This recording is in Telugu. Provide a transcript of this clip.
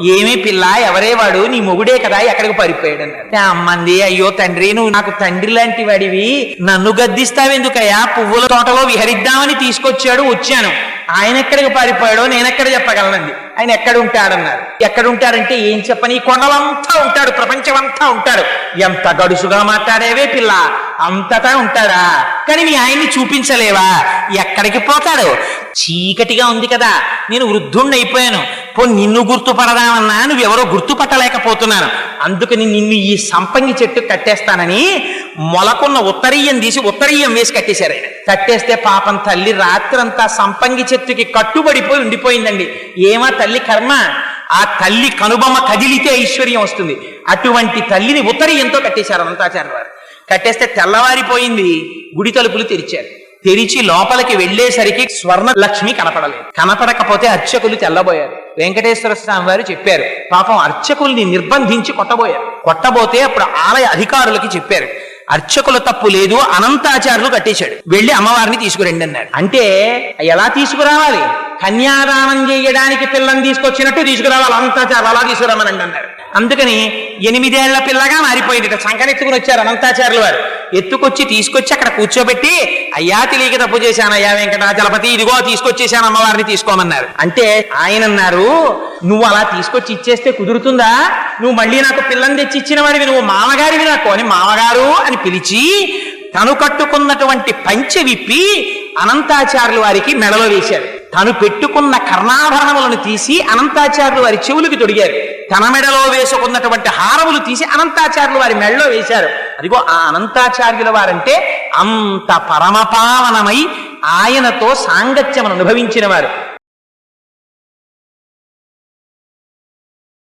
ఏమీ పిల్ల ఎవరే వాడు? నీ మొగుడే కదా ఎక్కడికి పారిపోయాడు అన్నారు అమ్మంది అయ్యో తండ్రి నువ్వు నాకు తండ్రి లాంటి వాడివి. నన్ను గద్దిస్తావెందుకయ్యా పువ్వుల తోటలో విహరిద్దామని తీసుకొచ్చాడు వచ్చాను. ఆయన ఎక్కడికి పారిపోయాడో నేను ఎక్కడ చెప్పగలనండి ఆయన ఎక్కడ ఉంటాడన్నారు ఎక్కడ ఉంటాడంటే ఏం చెప్పని కొండలంతా ఉంటాడు ప్రపంచం అంతా ఉంటాడు. ఎంత గడుసుగా మాట్లాడేవే పిల్ల? అంతటా ఉంటాడా? కానీ మీ ఆయన్ని చూపించలేవా? ఎక్కడికి పోతాడు? చీకటిగా ఉంది కదా నేను వృద్ధుణ్ణి అయిపోయాను. పో నిన్ను గుర్తుపడదామన్నా నువ్వెవరో గుర్తుపట్టలేకపోతున్నాను. అందుకని నిన్ను ఈ సంపంగి చెట్టు కట్టేస్తానని మొలకున్న ఉత్తరీయం తీసి ఉత్తరీయం వేసి కట్టేశారు ఆయన. కట్టేస్తే పాపం తల్లి రాత్రంతా సంపంగి చెట్టుకి కట్టుబడిపోయి ఉండిపోయిందండి. ఏమా తల్లి కర్మ? ఆ తల్లి కనుబొమ్మ కదిలితే ఐశ్వర్యం వస్తుంది. అటువంటి తల్లిని ఉత్తరీయంతో కట్టేశారు అనంతాచార్య వారు. కట్టేస్తే తెల్లవారిపోయింది గుడి తలుపులు తెరిచారు. తెరిచి లోపలికి వెళ్ళేసరికి స్వర్ణ లక్ష్మి కనపడలేదు. కనపడకపోతే అర్చకులు తెల్లబోయారు. వెంకటేశ్వర స్వామి వారు చెప్పారు పాపం అర్చకుల్ని నిర్బంధించి కొట్టబోయారు కొట్టబోతే అప్పుడు ఆలయ అధికారులకి చెప్పారు అర్చకుల తప్పు లేదు అనంతాచారులు కట్టేశాడు వెళ్ళి అమ్మవారిని తీసుకురండి అన్నాడు అంటే ఎలా తీసుకురావాలి? కన్యాదానం చేయడానికి పిల్లని తీసుకొచ్చినట్టు తీసుకురావాలి అనంతాచారులు అలా తీసుకురామనండి అన్నారు. అందుకని ఎనిమిదేళ్ళ పిల్లగా మారిపోయింది సంకనెత్తుకుని వచ్చారు అనంతాచారులు వారు. ఎత్తుకొచ్చి తీసుకొచ్చి అక్కడ కూర్చోబెట్టి అయ్యా తెలియక తప్పు చేశాను అయ్యా వెంకటాచలపతి ఇదిగో తీసుకొచ్చేసాను అమ్మవారిని తీసుకోమన్నారు. అంటే ఆయన అన్నారు నువ్వు అలా తీసుకొచ్చి ఇచ్చేస్తే కుదురుతుందా? నువ్వు మళ్ళీ నాకు పిల్లని తెచ్చి ఇచ్చిన వాడివి నువ్వు మామగారివి నాకు. అని మామగారు అని పిలిచి తను కట్టుకున్నటువంటి పంచె విప్పి అనంతాచార్యులు వారికి మెడలో వేశారు. తను పెట్టుకున్న కర్ణాభరణములను తీసి అనంతాచార్యులు వారి చెవులకు తొడిగారు. తన మెడలో వేసుకున్నటువంటి హారములు తీసి అనంతాచార్యులు వారి మెడలో వేశారు. అదిగో ఆ అనంతాచార్యుల వారంటే అంత పరమపావనమై ఆయనతో సాంగత్యమును అనుభవించిన వారు